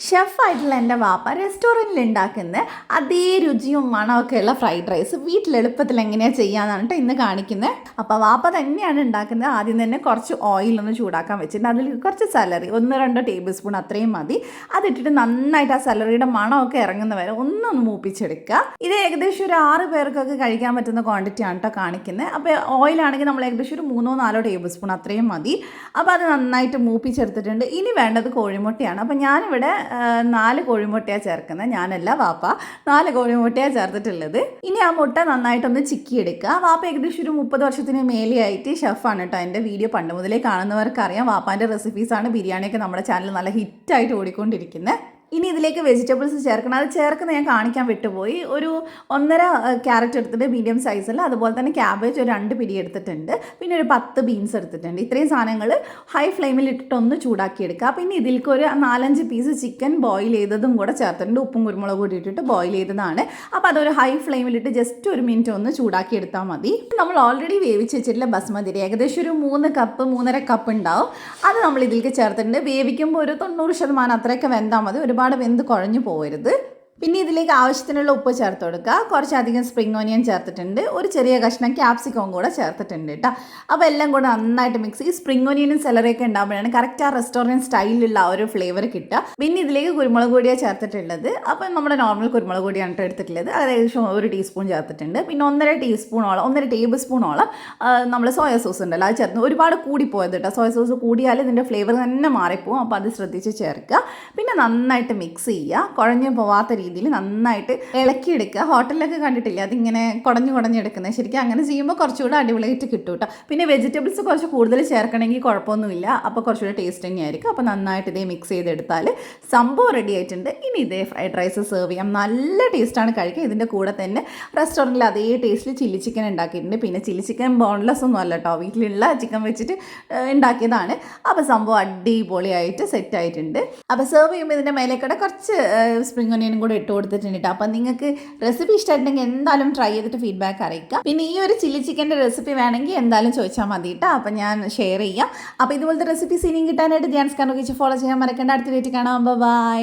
ഷെഫായിട്ടുള്ള എന്റെ വാപ്പ റെസ്റ്റോറന്റിൽ ഉണ്ടാക്കുന്ന അതേ രുചിയും മണമൊക്കെ ഉള്ള ഫ്രൈഡ് റൈസ് വീട്ടിൽ എളുപ്പത്തിൽ എങ്ങനെയാണ് ചെയ്യാന്നാണ് കേട്ടോ ഇന്ന് കാണിക്കുന്നത് അപ്പോൾ വാപ്പ തന്നെയാണ് ഉണ്ടാക്കുന്നത് ആദ്യം തന്നെ കുറച്ച് ഓയിൽ ഒന്ന് ചൂടാക്കാൻ വെച്ചിട്ടുണ്ട്. അതിൽ കുറച്ച് സലറി ഒന്ന് രണ്ടോ ടേബിൾ സ്പൂൺ അത്രയും മതി. അതിട്ടിട്ട് നന്നായിട്ട് ആ സലറിയുടെ മണമൊക്കെ ഇറങ്ങുന്ന വരെ ഒന്നൊന്ന് മൂപ്പിച്ചെടുക്കുക ഇത് ഏകദേശം ഒരു ആറ് പേർക്കൊക്കെ കഴിക്കാൻ പറ്റുന്ന ക്വാണ്ടിറ്റി ആണ് കേട്ടോ കാണിക്കുന്നത് അപ്പോൾ ഓയിലാണെങ്കിൽ നമ്മൾ ഏകദേശം ഒരു മൂന്നോ നാലോ ടേബിൾ സ്പൂൺ അത്രയും മതി. അപ്പോൾ അത് നന്നായിട്ട് മൂപ്പിച്ചെടുത്തിട്ടുണ്ട്. ഇനി വേണ്ടത് കോഴിമുട്ടയാണ്. അപ്പോൾ ഞാനിവിടെ നാല് കോഴിമുട്ടയാണ് ചേർക്കുന്നത് ഞാനല്ല വാപ്പ. നാല് കോഴിമുട്ടയാണ് ചേർത്തിട്ടുള്ളത്. ഇനി ആ മുട്ട നന്നായിട്ടൊന്ന് ചിക്കി എടുക്കുക വാപ്പ ഏകദേശം ഒരു മുപ്പത് വർഷത്തിന് മേലെയായിട്ട് ഷെഫാണ് കേട്ടോ എന്റെ വീഡിയോ. പണ്ട് മുതലേ കാണുന്നവർക്ക് അറിയാം വാപ്പാന്റെ റെസിപ്പീസാണ് ബിരിയാണിയൊക്കെ നമ്മുടെ ചാനൽ നല്ല ഹിറ്റായിട്ട് ഓടിക്കൊണ്ടിരിക്കുന്നത് ഇനി ഇതിലേക്ക് വെജിറ്റബിൾസ് ചേർക്കണം. അത് ചേർക്കുന്നത് ഞാൻ കാണിക്കാൻ വിട്ടുപോയി. ഒരു ഒന്നര ക്യാരറ്റ് എടുത്തിട്ട് മീഡിയം സൈസിൽ അതുപോലെ തന്നെ ക്യാബേജ് ഒരു രണ്ട് പിടി എടുത്തിട്ടുണ്ട്. പിന്നെ ഒരു പത്ത് ബീൻസ് എടുത്തിട്ടുണ്ട്. ഇത്രയും സാധനങ്ങൾ ഹൈ ഫ്ലെയിമിൽ ഇട്ടിട്ട് ഒന്ന് ചൂടാക്കി എടുക്കുക പിന്നെ ഇതിലേക്ക് ഒരു നാലഞ്ച് പീസ് ചിക്കൻ ബോയിൽ ചെയ്തതും കൂടെ ചേർത്തിട്ടുണ്ട്. ഉപ്പും കുരുമുളക് കൂടി ഇട്ടിട്ട് ബോയിൽ ചെയ്തതാണ്. അപ്പോൾ അതൊരു ഹൈ ഫ്ലെയിമിൽ ഇട്ട് ജസ്റ്റ് ഒരു മിനിറ്റ് ഒന്ന് ചൂടാക്കി എടുത്താൽ മതി. നമ്മൾ ഓൾറെഡി വേവിച്ച് വെച്ചിട്ടുള്ള ബസ്മതി ഏകദേശം ഒരു മൂന്ന് കപ്പ് മൂന്നര കപ്പ് ഉണ്ടാവും. അത് നമ്മൾ ഇതിലേക്ക് ചേർത്തിട്ടുണ്ട്. വേവിക്കുമ്പോൾ ഒരു തൊണ്ണൂറ് ശതമാനം അത്രയൊക്കെ വെന്താൽ മതി. ഒരുപാട് വെന്ത് കുഴഞ്ഞു പോകരുത് പിന്നെ ഇതിലേക്ക് ആവശ്യത്തിനുള്ള ഉപ്പ് ചേർത്ത് കൊടുക്കുക. കുറച്ചധികം സ്പ്രിംഗ് ഓനിയൻ ചേർത്തിട്ടുണ്ട്. ഒരു ചെറിയ കഷ്ണം ക്യാപ്സിക്കവും കൂടെ ചേർത്തിട്ടുണ്ട് കേട്ടോ അപ്പോൾ എല്ലാം കൂടെ നന്നായിട്ട് മിക്സ് ചെയ്യും സ്പ്രിംഗ് ഓനിയനും സെലറിയൊക്കെ ഉണ്ടാകുമ്പോഴാണ് കറക്റ്റ് ആ റെസ്റ്റോറന്റ് സ്റ്റൈലിലുള്ള ആ ഒരു ഫ്ലേവർ കിട്ടുക. പിന്നെ ഇതിലേക്ക് കുരുമുളക് പൊടിയാണ് ചേർത്തിട്ടുള്ളത്. അപ്പോൾ നമ്മുടെ നോർമൽ കുരുമുളക് പൊടിയാണ് എടുത്തിട്ടുള്ളത്. അത് ഏകദേശം ഒരു ടീസ്പൂൺ ചേർത്തിട്ടുണ്ട്. പിന്നെ ഒന്നര ടീസ്പൂണോളം ഒന്നര ടേബിൾ സ്പൂണോളം നമ്മൾ സോയ സോസ് ഉണ്ടല്ലോ അത് ചേർത്ത് ഒരുപാട് കൂടിപ്പോയത് കേട്ടോ സോയ സോസ് കൂടിയാൽ ഇതിന്റെ ഫ്ലേവർ തന്നെ മാറിപ്പോവും. അപ്പോൾ അത് ശ്രദ്ധിച്ച് ചേർക്കുക. പിന്നെ നന്നായിട്ട് മിക്സ് ചെയ്യുക. കുഴഞ്ഞു പോവാത്ത നന്നായിട്ട് ഇളക്കിയെടുക്കുക. ഹോട്ടലിലൊക്കെ കണ്ടിട്ടില്ല? അതിങ്ങനെ കുടഞ്ഞു കുടഞ്ഞെടുക്കുന്നത് ശരിക്കും അങ്ങനെ ചെയ്യുമ്പോൾ കുറച്ചുകൂടെ അടിപൊളിയായിട്ട് കിട്ടും കേട്ടോ പിന്നെ വെജിറ്റബിൾസ് കുറച്ച് കൂടുതൽ ചേർക്കണമെങ്കിൽ കുഴപ്പമൊന്നുമില്ല. അപ്പോൾ കുറച്ചുകൂടെ ടേസ്റ്റ് തന്നെയായിരിക്കും. അപ്പോൾ നന്നായിട്ട് ഇതേ മിക്സ് ചെയ്തെടുത്താൽ സംഭവം റെഡി ആയിട്ടുണ്ട്. ഇനി ഇതേ ഫ്രൈഡ് റൈസ് സെർവ് ചെയ്യാം. നല്ല ടേസ്റ്റാണ് കഴിക്കുക ഇതിന്റെ കൂടെ തന്നെ റെസ്റ്റോറന്റിൽ അതേ ടേസ്റ്റിൽ ചില്ലി ചിക്കൻ ഉണ്ടാക്കിയിട്ടുണ്ട്. പിന്നെ ചില്ലി ചിക്കൻ ബോൺലെസ് ഒന്നും അല്ല കേട്ടോ വീട്ടിലുള്ള ചിക്കൻ വെച്ചിട്ട് ഉണ്ടാക്കിയതാണ്. അപ്പോൾ സംഭവം അടിപൊളിയായിട്ട് സെറ്റ് ആയിട്ടുണ്ട്. അപ്പോൾ സെർവ് ചെയ്യുമ്പോൾ ഇതിന്റെ മേലേക്കൂടെ കുറച്ച് സ്പ്രിംഗ് ഒനിയനും കൂടെ ഇട്ട് കൊടുത്തിട്ടുണ്ട് അപ്പോൾ നിങ്ങൾക്ക് റെസിപ്പി ഇഷ്ടമായിട്ടുണ്ടെങ്കിൽ എന്തായാലും ട്രൈ ചെയ്തിട്ട് ഫീഡ്ബാക്ക് അറിയിക്കുക പിന്നെ ഈ ഒരു ചില്ലി ചിക്കന്റെ റെസിപ്പി വേണമെങ്കിൽ എന്തായാലും ചോദിച്ചാൽ മതി കേട്ടോ അപ്പം ഞാൻ ഷെയർ ചെയ്യാം. അപ്പോൾ ഇതുപോലത്തെ റെസിപ്പീസ് ഇനിയും കിട്ടാനായിട്ട് ധ്യാൻസ് കാരണം ഫോളോ ചെയ്യാൻ മറക്കേണ്ട. അടുത്ത വീട്ടിൽ കാണാം. ബൈ